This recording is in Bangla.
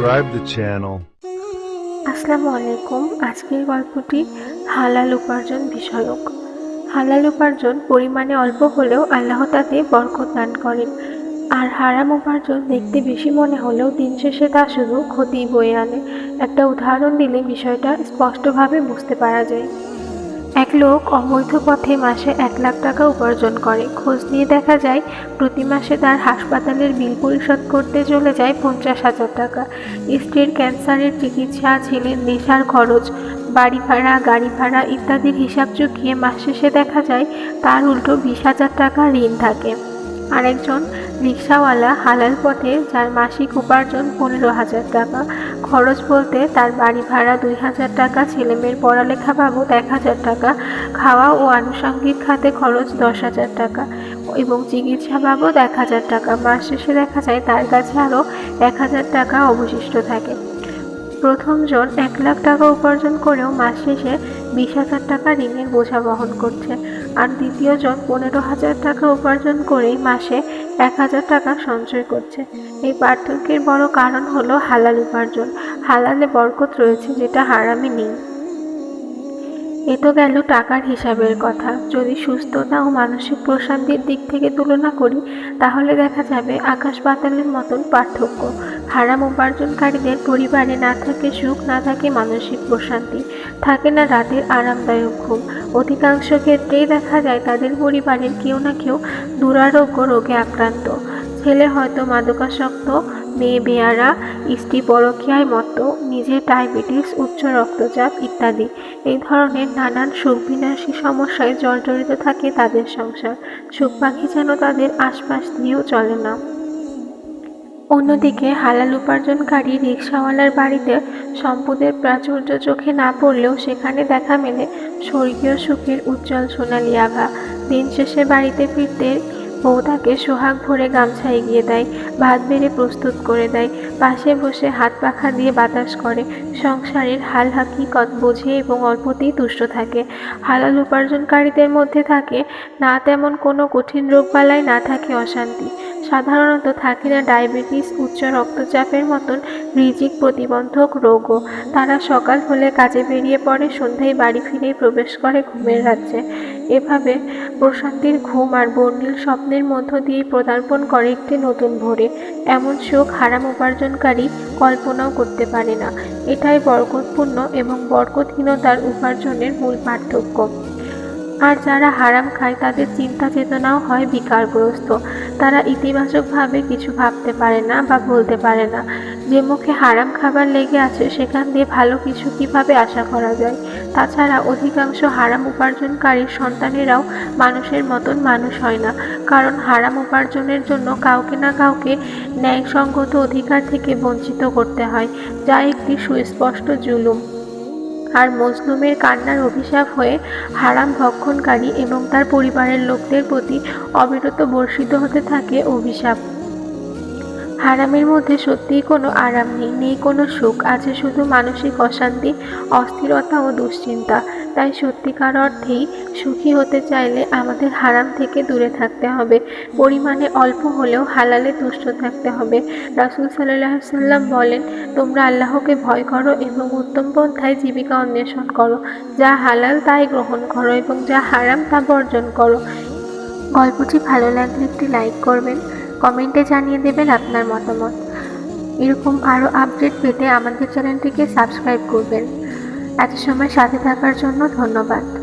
subscribe the channel. আসসালামু আলাইকুম। আজকের গল্পটি হালাল উপার্জন বিষয়ক। হালাল উপার্জন পরিমাণে অল্প হলেও আল্লাহ তাতে বরকত দান করেন। আর হারাম উপার্জন দেখতে বেশি মনে হলেও দিন শেষে তা শুধু ক্ষতি বয়ে আনে। একটা উদাহরণ দিলে বিষয়টা স্পষ্টভাবে বুঝতে পারা যায়। এক লোক অবৈধ পথে মাসে এক লাখ টাকা উপার্জন করে। খোঁজ নিয়ে দেখা যায়, প্রতি মাসে তার হাসপাতালের বিল পরিশোধ করতে চলে যায় পঞ্চাশ হাজার টাকা। স্ত্রীর ক্যান্সারের চিকিৎসা, ছেলের নেশার খরচ, বাড়ি ভাড়া, গাড়ি ভাড়া ইত্যাদির হিসাব চুকিয়ে মাস শেষে দেখা যায়, তার উল্টো বিশ হাজার টাকা ঋণ থাকে। আরেকজন রিক্সাওয়ালা হালাল পথে যার মাসিক উপার্জন পনেরো হাজার টাকা। খরচ বলতে তার বাড়ি ভাড়া দুই হাজার টাকা, ছেলেমেয়ের পড়ালেখা বাবদ এক হাজার টাকা, খাওয়া ও আনুষঙ্গিক খাতে খরচ দশ হাজার টাকা এবং চিকিৎসা বাবদ এক হাজার টাকা। মাস শেষে দেখা যায় তার কাছে আরও এক হাজার টাকা অবশিষ্ট থাকে। প্রথমজন এক লাখ টাকা উপার্জন করেও মাস শেষে বিশ হাজার টাকা ঋণের বোঝা বহন করছে। আর দ্বিতীয়জন পনেরো হাজার টাকা উপার্জন করেই মাসে এক হাজার টাকা সঞ্চয় করছে। এই পার্থক্যের বড় কারণ হলো হালাল উপার্জন। হালালে বরকত রয়েছে, যেটা হারামে নেই। এ তো গেল টাকার হিসাবের কথা। যদি সুস্থতা ও মানসিক প্রশান্তির দিক থেকে তুলনা করি, তাহলে দেখা যাবে আকাশ পাতালের মতন পার্থক্য। হারাম উপার্জনকারীদের পরিবারে না থাকে সুখ, না থাকে মানসিক প্রশান্তি। থাকে না রাতের আরামদায়ক ঘুম। অধিকাংশ ক্ষেত্রেই দেখা যায় তাদের পরিবারের কেউ না কেউ দুরারোগ্য রোগে আক্রান্ত। ছেলে হয়তো মাদকাসক্ত মেয়ে বেয়ারা স্ত্রী পরকীয়ায় মত্ত নিজের ডায়াবেটিস, উচ্চ রক্তচাপ ইত্যাদি। এই ধরনের নানান সুখ বিনাশী সমস্যায় জর্জরিত থাকে তাদের সংসার। সুখ পাখি যেন তাদের আশপাশ দিয়েও চলে না। অন্যদিকে হালাল উপার্জনকারী রিক্সাওয়ালার বাড়িতে সম্পদের প্রাচুর্য চোখে না পড়লেও সেখানে দেখা মেলে স্বর্গীয় সুখের উজ্জ্বল সোনালি আভা। দিন শেষে বাড়িতে ফিরতে বউ তাকে সোহাগ ভরে গামছা এগিয়ে দেয়, ভাত বেড়ে প্রস্তুত করে দেয়, পাশে বসে হাত পাখা দিয়ে বাতাস করে, সংসারের হাল হাকিকত বোঝে এবং অল্পতেই তুষ্ট থাকে। হালাল উপার্জনকারীদের মধ্যে থাকে, না তেমন কোনো কঠিন রোগবালাই, না থাকে অশান্তি। সাধারণত থাকে না ডায়াবেটিস, উচ্চ রক্তচাপের মতন রিজিক প্রতিবন্ধক রোগও। তারা সকাল হলে কাজে বেরিয়ে পড়ে, সন্ধ্যায় বাড়ি ফিরেই প্রবেশ করে ঘুমের রাজ্যে। এভাবে প্রশান্তির ঘুম আর বর্ণিল স্বপ্নের মধ্য দিয়েই প্রদার্পণ করে একটি নতুন ভোরে। এমন সুখ হারাম উপার্জনকারী কল্পনাও করতে পারে না। এটাই বরকতপূর্ণ এবং বরকতহীনতার উপার্জনের মূল পার্থক্য। আর যারা হারাম খায়, তাদের চিন্তা চেতনাও হয় বিকারগ্রস্ত। তারা ইতিবাচকভাবে কিছু ভাবতে পারে না বা বলতে পারে না। যে মুখে হারাম খাবার লেগে আছে, সেখান দিয়ে ভালো কিছু কীভাবে আশা করা যায়? তাছাড়া অধিকাংশ হারাম উপার্জনকারীর সন্তানেরাও মানুষের মতন মানুষ হয় না। কারণ হারাম উপার্জনের জন্য কাউকে না কাউকে ন্যায়সঙ্গত অধিকার থেকে বঞ্চিত করতে হয়, যা একটি সুস্পষ্ট জুলুম। আর মজলুমের কান্নার অভিশাপ হয়ে হারাম ভক্ষণকারী এবং তার পরিবারের লোকদের প্রতি অবিরত বর্ষিত হতে থাকে অভিশাপ। হারামের মধ্যে সত্যিই কোনো আরাম নেই নেই কোনো সুখ। আছে শুধু মানসিক অশান্তি, অস্থিরতা ও দুশ্চিন্তা। তাই সত্যিকার অর্থেই সুখী হতে চাইলে আমাদের হারাম থেকে দূরে থাকতে হবে। পরিমাণে অল্প হলেও হালালে তুষ্ট থাকতে হবে। রাসুল সাল্লাহ সাল্লাম বলেন, তোমরা আল্লাহকে ভয় করো এবং উত্তম পন্থায় জীবিকা অন্বেষণ করো। যা হালাল তাই গ্রহণ করো এবং যা হারাম তা বর্জন করো। গল্পটি ভালো লাগলে একটি লাইক করবেন, কমেন্টে জানিয়ে দেবেন আপনার মতামত। এরকম আরও আপডেট পেতে আমাদের চ্যানেলটিকে সাবস্ক্রাইব করবেন। এত সময় সাথে থাকার জন্য ধন্যবাদ।